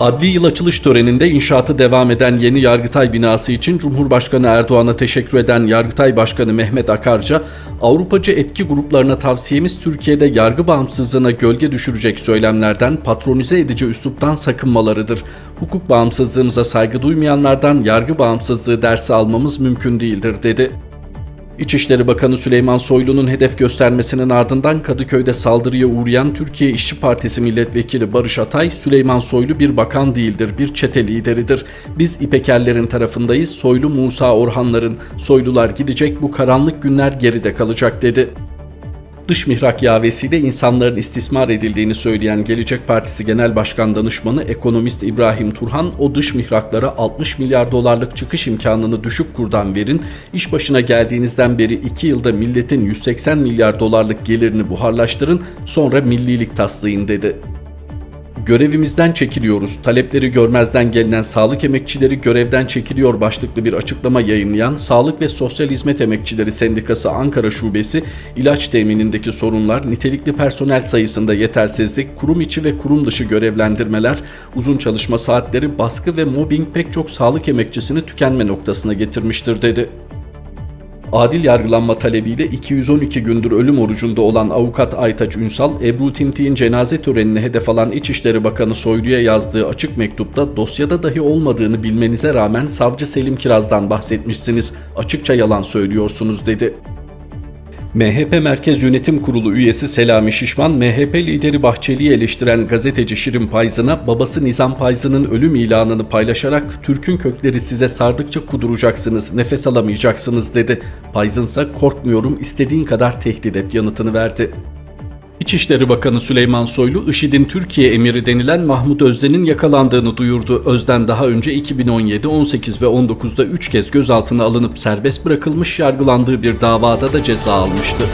Adli yıl açılış töreninde inşaatı devam eden yeni Yargıtay binası için Cumhurbaşkanı Erdoğan'a teşekkür eden Yargıtay Başkanı Mehmet Akarca, Avrupacı etki gruplarına tavsiyemiz Türkiye'de yargı bağımsızlığına gölge düşürecek söylemlerden, patronize edici üsluptan sakınmalarıdır. Hukuk bağımsızlığımıza saygı duymayanlardan yargı bağımsızlığı dersi almamız mümkün değildir dedi. İçişleri Bakanı Süleyman Soylu'nun hedef göstermesinin ardından Kadıköy'de saldırıya uğrayan Türkiye İşçi Partisi Milletvekili Barış Atay, Süleyman Soylu bir bakan değildir, bir çete lideridir. Biz İpekerlerin tarafındayız, Soylu Musa Orhanların. Soylular gidecek, bu karanlık günler geride kalacak dedi. Dış mihrak yavesiyle insanların istismar edildiğini söyleyen Gelecek Partisi Genel Başkan Danışmanı ekonomist İbrahim Turhan, o dış mihraklara 60 milyar dolarlık çıkış imkanını düşük kurdan verin, iş başına geldiğinizden beri 2 yılda milletin 180 milyar dolarlık gelirini buharlaştırın, sonra millilik taslayın dedi. Görevimizden çekiliyoruz. Talepleri görmezden gelinen sağlık emekçileri görevden çekiliyor başlıklı bir açıklama yayınlayan Sağlık ve Sosyal Hizmet Emekçileri Sendikası Ankara Şubesi, ilaç teminindeki sorunlar, nitelikli personel sayısında yetersizlik, kurum içi ve kurum dışı görevlendirmeler, uzun çalışma saatleri, baskı ve mobbing pek çok sağlık emekçisini tükenme noktasına getirmiştir dedi. Adil yargılanma talebiyle 212 gündür ölüm orucunda olan avukat Aytaç Ünsal, Ebru Tintik'in cenaze törenini hedef alan İçişleri Bakanı Soylu'ya yazdığı açık mektupta dosyada dahi olmadığını bilmenize rağmen Savcı Selim Kiraz'dan bahsetmişsiniz, açıkça yalan söylüyorsunuz dedi. MHP Merkez Yönetim Kurulu üyesi Selami Şişman, MHP lideri Bahçeli'yi eleştiren gazeteci Şirin Payzın'a babası Nizam Payzın'ın ölüm ilanını paylaşarak Türk'ün kökleri size sardıkça kuduracaksınız, nefes alamayacaksınız dedi. Payzın ise korkmuyorum istediğin kadar tehdit et yanıtını verdi. İçişleri Bakanı Süleyman Soylu, IŞİD'in Türkiye emiri denilen Mahmut Özden'in yakalandığını duyurdu. Özden daha önce 2017, 18 ve 19'da 3 kez gözaltına alınıp serbest bırakılmış yargılandığı bir davada da ceza almıştı.